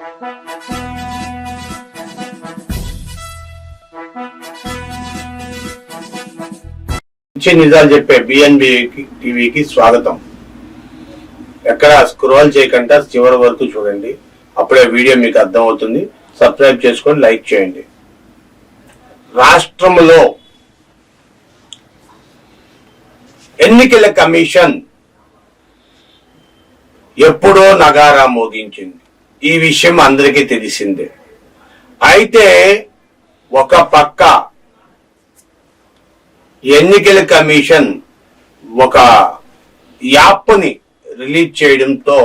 మంచి నిజాలు చెప్పే బిఎన్బి టీవీకి స్వాగతం. ఎక్కడ స్క్రోల్ చేయకుండా చివరి వరకు చూడండి. అప్పుడే వీడియో మీకు అర్థం అవుతుంది సబ్స్క్రైబ్ చేసుకొని లైక్ చేయండి. రాష్ట్రంలో ఎన్నికల కమిషన్ ఎప్పుడో నగారా మోగించింది. ఈ విషయం అందరికీ తెలిసిందే. అయితే ఒక పక్క ఎన్నికల కమిషన్ ఒక యాప్ని రిలీజ్ చేయడంతో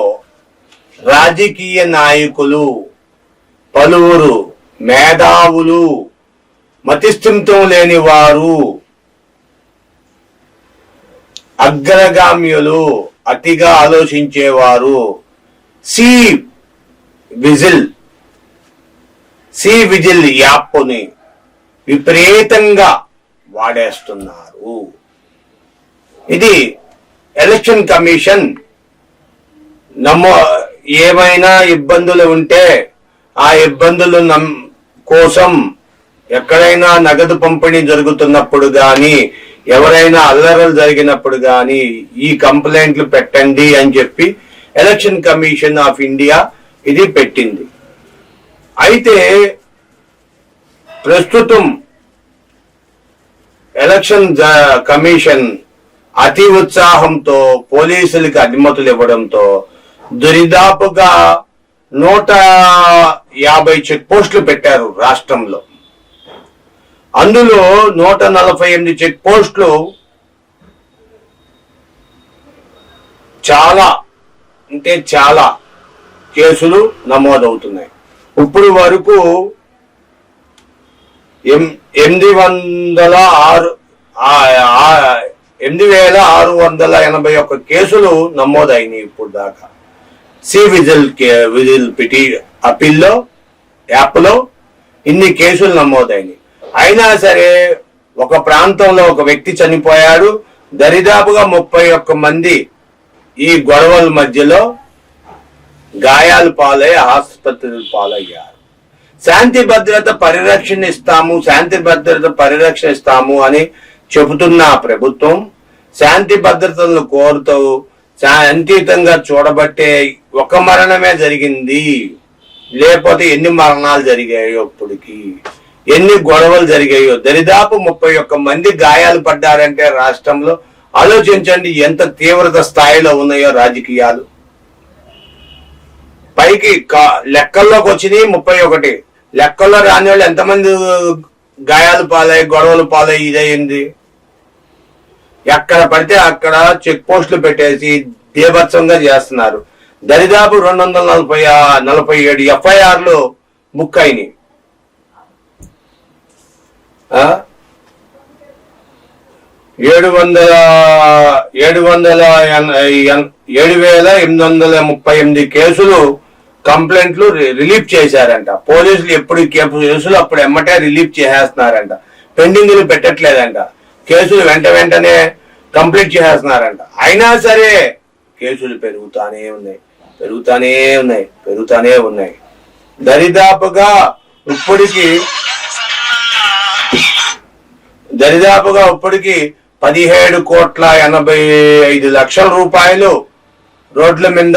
రాజకీయ నాయకులు పలువురు మేధావులు మతిస్థిమితం లేని వారు అగ్రగామ్యులు అతిగా ఆలోచించేవారు సి విజిల్. సి విజిల్ యాప్ని విపరీతంగా వాడేస్తున్నారు. ఇది ఎలక్షన్ కమిషన్ నమో ఏమైనా ఇబ్బందులు ఉంటే ఆ ఇబ్బందులు నమ్ కోసం ఎక్కడైనా నగదు పంపిణీ జరుగుతున్నప్పుడు కానీ ఎవరైనా అల్లరలు జరిగినప్పుడు కానీ ఈ కంప్లైంట్లు పెట్టండి అని చెప్పి ఎలక్షన్ కమిషన్ ఆఫ్ ఇండియా ఇది పెట్టింది అయితే ప్రస్తుతం ఎలక్షన్ కమిషన్ అతి ఉత్సాహంతో పోలీసులకి అనుమతులు ఇవ్వడంతో దురిదాపుగా నూట యాభై చెక్ పోస్టులు పెట్టారు రాష్ట్రంలో. అందులో నూట నలభై ఎనిమిది చెక్ పోస్టులు చాలా అంటే చాలా కేసులు నమోదవుతున్నాయి. ఇప్పుడు వరకు ఎం- ఎనిమిది వందల ఆరు ఎనిమిది వేల ఆరు వందల ఎనభై ఒక్క కేసులు నమోదైనాయి ఇప్పుడు దాకా. సి విజిల్ కే- విజిల్ పిటి అపీల్లో యాప్లో ఇన్ని కేసులు నమోదైనాయి. అయినా సరే ఒక ప్రాంతంలో ఒక వ్యక్తి చనిపోయాడు. దరిదాపుగా ముప్పై ఒక్క మంది ఈ గొడవల మధ్యలో గాయాలు పాలై ఆసుపత్రులు పాలయ్యారు. శాంతి భద్రత పరిరక్షణ ఇస్తాము శాంతి భద్రత పరిరక్షణ ఇస్తాము అని చెబుతున్న ప్రభుత్వం శాంతి భద్రతలను కోరుతూ శాంతియుతంగా చూడబట్టే ఒక మరణమే జరిగింది. లేకపోతే ఎన్ని మరణాలు జరిగాయో ఇప్పటికి ఎన్ని గొడవలు జరిగాయో దరిదాపు ముప్పై ఒక్క మంది గాయాలు పడ్డారంటే రాష్ట్రంలో ఆలోచించండి ఎంత తీవ్రత స్థాయిలో ఉన్నాయో రాజకీయాలు. పైకి లెక్కల్లోకి వచ్చినాయి ముప్పై ఒకటి. లెక్కల్లో రాని వాళ్ళు ఎంతమంది గాయాలు పాలై గొడవలు పాలై ఇదయింది? ఎక్కడ పడితే అక్కడ చెక్ పోస్టులు పెట్టేసి బీభత్సంగా చేస్తున్నారు. దరిదాపు రెండు వందల నలభై ఆ- నలభై ఏడు ఎఫ్ఐఆర్లు బుక్ అయినాయి. ఏడు వందల ఏడు వందల ఎన్- ఏడు వేల ఎనిమిది వందల ముప్పై ఎనిమిది కేసులు కంప్లైంట్లు రి- రిలీఫ్ చేశారంట. పోలీసులు ఎప్పుడు కేసులు అప్పుడు ఎమ్మటే రిలీఫ్ చేసేస్తున్నారంట. పెండింగ్లు పెట్టట్లేదంట. కేసులు వెంట వెంటనే కంప్లీట్ చేసేస్తున్నారంట. అయినా సరే కేసులు పెరుగుతానే ఉన్నాయి. పెరుగుతానే ఉన్నాయి. పెరుగుతానే ఉన్నాయి. దరిదాపుగా ఇప్పటికి దరిదాపుగా ఇప్పటికి పదిహేడు కోట్ల ఎనభై ఐదు లక్షల రూపాయలు రోడ్ల మీద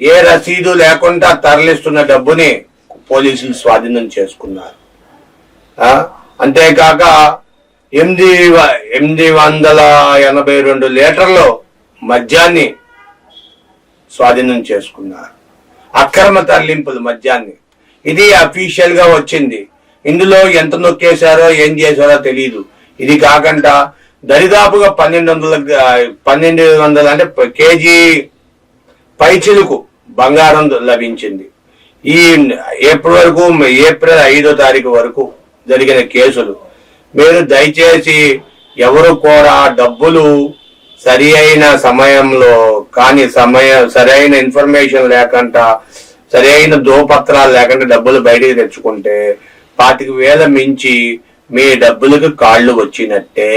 ఏ రసీదు లేకుండా తరలిస్తున్న డబ్బుని పోలీసులు స్వాధీనం చేసుకున్నారు. అంతేకాక ఎనిమిది ఎనిమిది వందల ఎనభై రెండు లీటర్లు మద్యాన్ని స్వాధీనం చేసుకున్నారు. అక్రమ తరలింపులు మద్యాన్ని. ఇది అఫీషియల్గా వచ్చింది. ఇందులో ఎంత నొక్కేశారో ఏం చేశారో తెలియదు ఇది కాకుండా దరిదాపుగా పన్నెండు వందల పన్నెండు వందల అంటే కేజీ పైచిలుకు బంగారం లభించింది. ఈ ఏప్రిల్ వరకు ఏప్రిల్ ఐదో తారీఖు వరకు జరిగిన కేసులు. మీరు దయచేసి ఎవరు కూడా డబ్బులు సరి అయిన సమయంలో కానీ సమయ సరైన ఇన్ఫర్మేషన్ లేకుండా సరి అయిన దోపత్రాలు లేకుండా డబ్బులు బయటికి తెచ్చుకుంటే పాతిక వేల మించి మీ డబ్బులకు కాళ్ళు వచ్చినట్టే.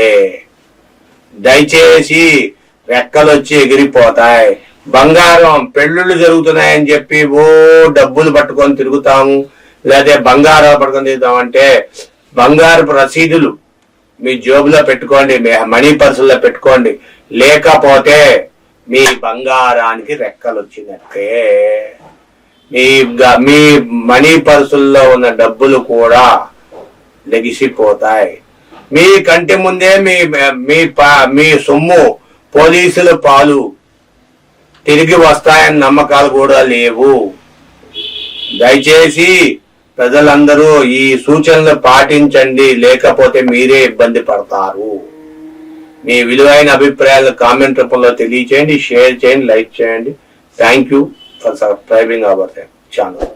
దయచేసి రెక్కలు వచ్చి ఎగిరిపోతాయి. బంగారం పెళ్ళిళ్ళు జరుగుతున్నాయని చెప్పి ఓ డబ్బులు పట్టుకొని తిరుగుతాము. లేదా బంగారం పట్టుకొని తిరుగుతాం అంటే బంగారపు రసీదులు మీ జోబులో పెట్టుకోండి మీ మనీ పర్సుల్లో పెట్టుకోండి. లేకపోతే మీ బంగారానికి రెక్కలు వచ్చినట్టే. మీ గ- మీ మనీ పర్సుల్లో ఉన్న డబ్బులు కూడా లెగిసిపోతాయి. మీ కంటి ముందే మీ మీ మీ సొమ్ము పోలీసుల పాలు తిరిగి వస్తాయని నమ్మకాలు కూడా లేవు. దయచేసి ప్రజలందరూ ఈ సూచనలు పాటించండి లేకపోతే మీరే ఇబ్బంది పడతారు. మీ విలువైన అభిప్రాయాలు కామెంట్ రూపంలో తెలియచేయండి షేర్ చేయండి లైక్ చేయండి. Thank you for subscribing our channel